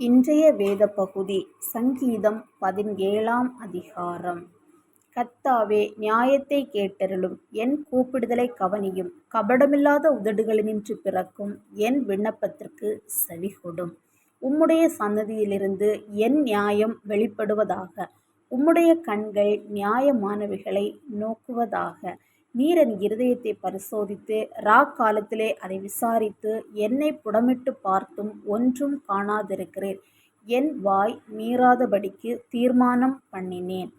இன்றைய வேத பகுதி சங்கீதம் பதினேழாம் அதிகாரம். கத்தாவே நியாயத்தை கேட்டருளும். என் கூப்பிடுதலை கவனியும். கபடமில்லாத உதடுகளினின்று பிறக்கும். என் விண்ணப்பத்திற்கு செவிகொடும். உம்முடைய சன்னதியிலிருந்து என் நியாயம் வெளிப்படுவதாக. உம்முடைய கண்கள் நியாயமானவைகளை நோக்குவதாக. வீரன் இருதயத்தை பரிசோதித்து ராக்காலத்திலே அதை விசாரித்து என்னை புடமிட்டு பார்த்தும் ஒன்றும் காணாதிருக்கிறேன். என் வாய் மீறாதபடிக்கு தீர்மானம் பண்ணினேன்.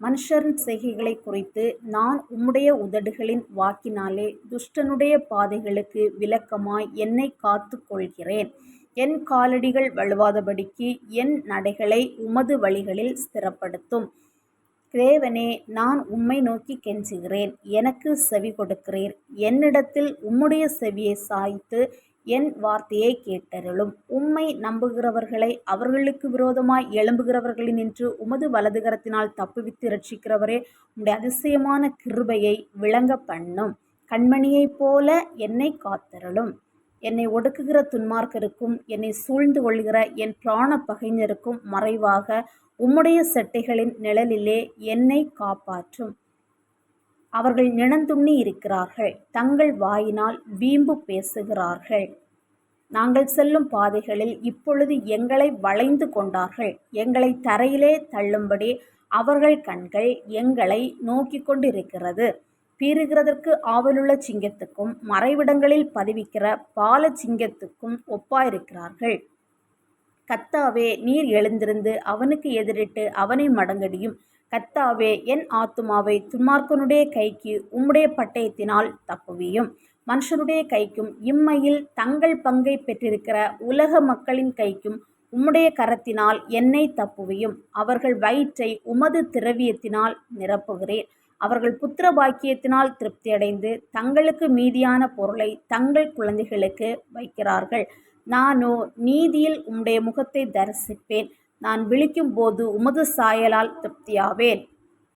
மனுஷரின் செய்கைகளை குறித்து நான் உம்முடைய உதடுகளின் வாக்கினாலே துஷ்டனுடைய பாதைகளுக்கு விளக்கமாய் என்னை காத்து கொள்கிறேன் என் காலடிகள் வழுவாதபடிக்கு என் நடைகளை உமது வழிகளில் ஸ்திரப்படுத்தும். தேவனே நான் உம்மை நோக்கி கெஞ்சுகிறேன். எனக்கு செவி கொடுக்கிறீர். என்னிடத்தில் உம்முடைய செவியை சாய்த்து என் வார்த்தையை கேட்டருளும். உம்மை நம்புகிறவர்களை அவர்களுக்கு விரோதமாய் எழும்புகிறவர்களினின்று உமது வலதுகரத்தினால் தப்புவித்து ரட்சிக்கிறவரே உடைய அதிசயமான கிருபையை விளங்க பண்ணும் கண்மணியைப் போல என்னை காத்தருளும். என்னை ஒடுக்குகிற துன்மார்க்கருக்கும் என்னை சூழ்ந்து கொள்கிற என் பிராண பகைஞருக்கும் மறைவாக உம்முடைய செட்டைகளின் நிழலிலே என்னை காப்பாற்றும். அவர்கள் நினந்துண்ணி இருக்கிறார்கள். தங்கள் வாயினால் வீம்பு பேசுகிறார்கள். நாங்கள் செல்லும் பாதைகளில் இப்பொழுது எங்களை வளைந்து கொண்டார்கள். எங்களை தரையிலே தள்ளும்படி அவர்கள் கண்கள் எங்களை நோக்கி கொண்டிருக்கிறது. பீறுகிறதற்கு ஆவலுள்ள சிங்கத்துக்கும் மறைவிடங்களில் பதிவிக்கிற பால சிங்கத்துக்கும் ஒப்பாயிருக்கிறார்கள். கத்தாவே நீர் எழுந்திருந்து அவனுக்கு எதிரிட்டு அவனை மடங்கடியும். கத்தாவே என் ஆத்துமாவை துன்மார்க்கனுடைய கைக்கு உம்முடைய பட்டயத்தினால் தப்புவியும். மனுஷனுடைய கைக்கும் இம்மையில் தங்கள் பங்கை பெற்றிருக்கிற உலக மக்களின் கைக்கும் உம்முடைய கரத்தினால் என்னை தப்புவியும். அவர்கள் வயிற்றை உமது திரவியத்தினால் நிரப்புகிறேன். அவர்கள் புத்திர பாக்கியத்தினால் திருப்தியடைந்து தங்களுக்கு மீதியான பொருளை தங்கள் குழந்தைகளுக்கு வைக்கிறார்கள். நானோ நீதியில் உம்முடைய முகத்தை தரிசிப்பேன். நான் விழிக்கும் போது உமது சாயலால் திருப்தியாவேன்.